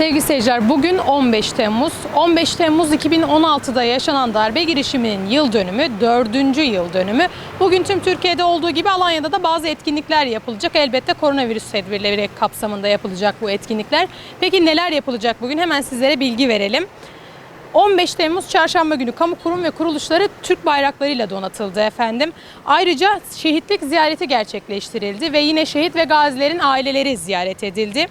Sevgili seyirciler bugün 15 Temmuz. 15 Temmuz 2016'da yaşanan darbe girişiminin yıl dönümü, 4. yıl dönümü. Bugün tüm Türkiye'de olduğu gibi Alanya'da da bazı etkinlikler yapılacak. Elbette koronavirüs tedbirleri kapsamında yapılacak bu etkinlikler. Peki neler yapılacak bugün? Hemen sizlere bilgi verelim. 15 Temmuz Çarşamba günü kamu kurum ve kuruluşları Türk bayraklarıyla donatıldı efendim. Ayrıca şehitlik ziyareti gerçekleştirildi ve yine şehit ve gazilerin aileleri ziyaret edildi.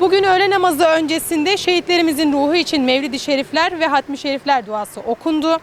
Bugün öğle namazı öncesinde şehitlerimizin ruhu için Mevlid-i Şerifler ve Hatmi Şerifler duası okundu.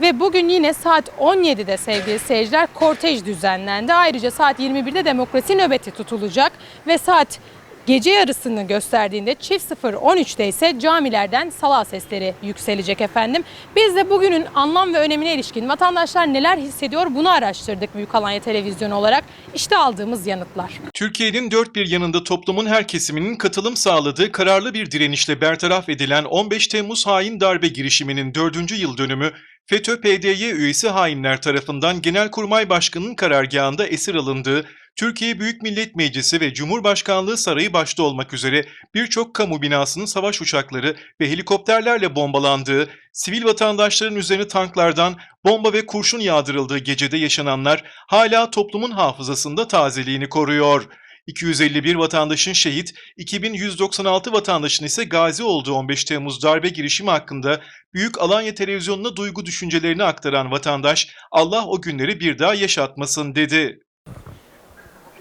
Ve bugün yine saat 17'de sevgili seyirciler kortej düzenlendi. Ayrıca saat 21'de demokrasi nöbeti tutulacak ve saat gece yarısını gösterdiğinde çift 0-13'te ise camilerden sala sesleri yükselecek efendim. Biz de bugünün anlam ve önemine ilişkin vatandaşlar neler hissediyor bunu araştırdık Büyük Alanya Televizyonu olarak. İşte aldığımız yanıtlar. Türkiye'nin dört bir yanında toplumun her kesiminin katılım sağladığı kararlı bir direnişle bertaraf edilen 15 Temmuz hain darbe girişiminin 4. yıl dönümü FETÖ-PDY üyesi hainler tarafından Genelkurmay Başkanı'nın karargahında esir alındığı Türkiye Büyük Millet Meclisi ve Cumhurbaşkanlığı Sarayı başta olmak üzere birçok kamu binasının savaş uçakları ve helikopterlerle bombalandığı, sivil vatandaşların üzerine tanklardan bomba ve kurşun yağdırıldığı gecede yaşananlar hala toplumun hafızasında tazeliğini koruyor. 251 vatandaşın şehit, 2196 vatandaşın ise gazi olduğu 15 Temmuz darbe girişimi hakkında Büyük Alanya Televizyonu'na duygu düşüncelerini aktaran vatandaş, Allah o günleri bir daha yaşatmasın dedi.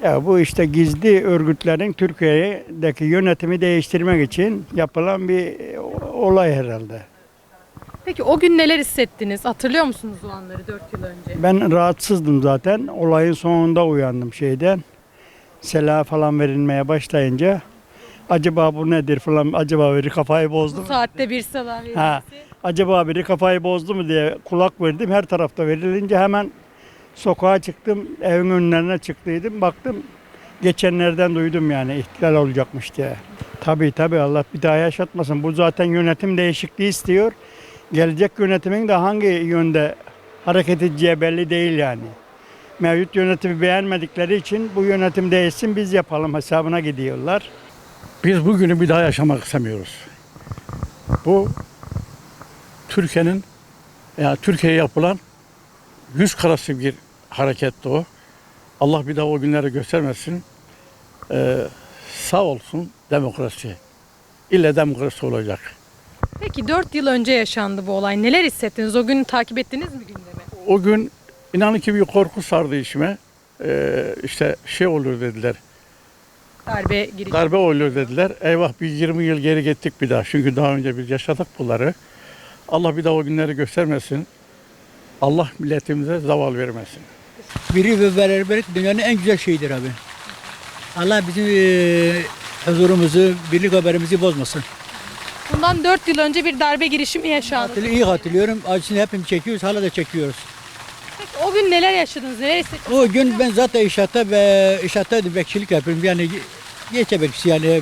Ya bu işte gizli örgütlerin Türkiye'deki yönetimi değiştirmek için yapılan bir e, olay herhalde. Peki o gün neler hissettiniz? Hatırlıyor musunuz o anları 4 yıl önce? Ben rahatsızdım zaten. Olayın sonunda uyandım şeyden. Sela falan verilmeye başlayınca acaba bu nedir falan acaba biri kafayı bozdu mu? saatte bir salah verilmesi. Ha. Acaba biri kafayı bozdu mu diye kulak verdim. Her tarafta verilince hemen sokağa çıktım. Evin önlerine çıktıydım. Baktım geçenlerden duydum yani ihtilal olacakmış diye. Tabii tabii Allah bir daha yaşatmasın. Bu zaten yönetim değişikliği istiyor. Gelecek yönetimin de hangi yönde hareket edeceği belli değil yani. Mevcut yönetimi beğenmedikleri için bu yönetim değişsin biz yapalım hesabına gidiyorlar. Biz bugünü bir daha yaşamak istemiyoruz. Bu Türkiye'nin yani Türkiye'ye yapılan yüz karası bir hareketti o. Allah bir daha o günleri göstermesin. Ee, sağ olsun demokrasi. İlle demokrasi olacak. Peki 4 yıl önce yaşandı bu olay. Neler hissettiniz? O günü takip ettiniz mi gündemi? O gün inanın ki bir korku sardı içime. Ee, işte şey olur dediler. Darbe girişimi. Darbe olur dediler. Eyvah bir 20 yıl geri gittik bir daha. Çünkü daha önce biz yaşadık bunları. Allah bir daha o günleri göstermesin. Allah milletimize zaval vermesin. Biri ve beraberlik dünyanın en güzel şeyidir abi. Allah bizim eee huzurumuzu, birlik haberimizi bozmasın. Bundan 4 yıl önce bir darbe girişimi yaşandı. Hatırlı, iyi hatırlıyorum. Acısını hepimiz çekiyoruz, hala da çekiyoruz. Peki o gün neler yaşadınız? Neler hissettiniz? O gün ben zaten inşaatta ve inşaatta bekçilik yapıyorum. Yani geçe bekçisi yani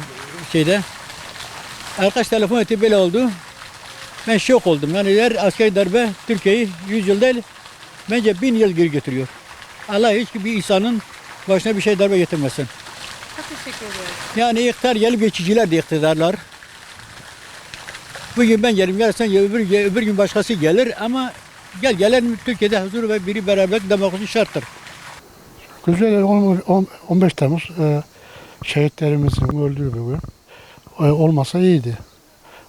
şeyde. Arkadaş telefon etti böyle oldu. Ben şok oldum. Yani her askeri darbe Türkiye'yi 100 yıl değil, bence 1000 yıl geri götürüyor. Allah hiçbir insanın başına bir şey darbe getirmesin. Çok teşekkür ediyorum. Yani iktidar gelip geçiciler de iktidarlar. Bugün ben gelim gelsen öbür, öbür gün başkası gelir ama gel gelen Türkiye'de huzur ve biri beraberlik demokrasi şarttır. Güzel 10 on- 15 Temmuz e, şehitlerimizin öldüğü bir gün. E, olmasa iyiydi.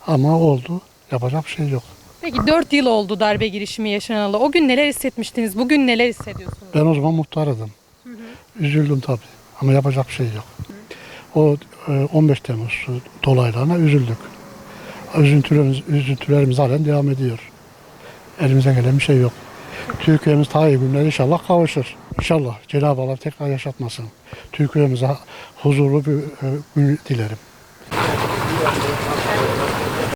Ama oldu. Yapacak bir şey yok. Peki 4 yıl oldu darbe girişimi yaşanalı. O gün neler hissetmiştiniz? Bugün neler hissediyorsunuz? Ben o zaman muhtardım. Üzüldüm tabii. Ama yapacak bir şey yok. O e, 15 Temmuz dolaylarına üzüldük. Üzüntülerimiz, üzüntülerimiz halen devam ediyor. Elimize gelen bir şey yok. Türkiye'miz daha iyi günler inşallah kavuşur. İnşallah Cenab-ı Allah tekrar yaşatmasın. Türkiye'mize huzurlu bir e, gün dilerim.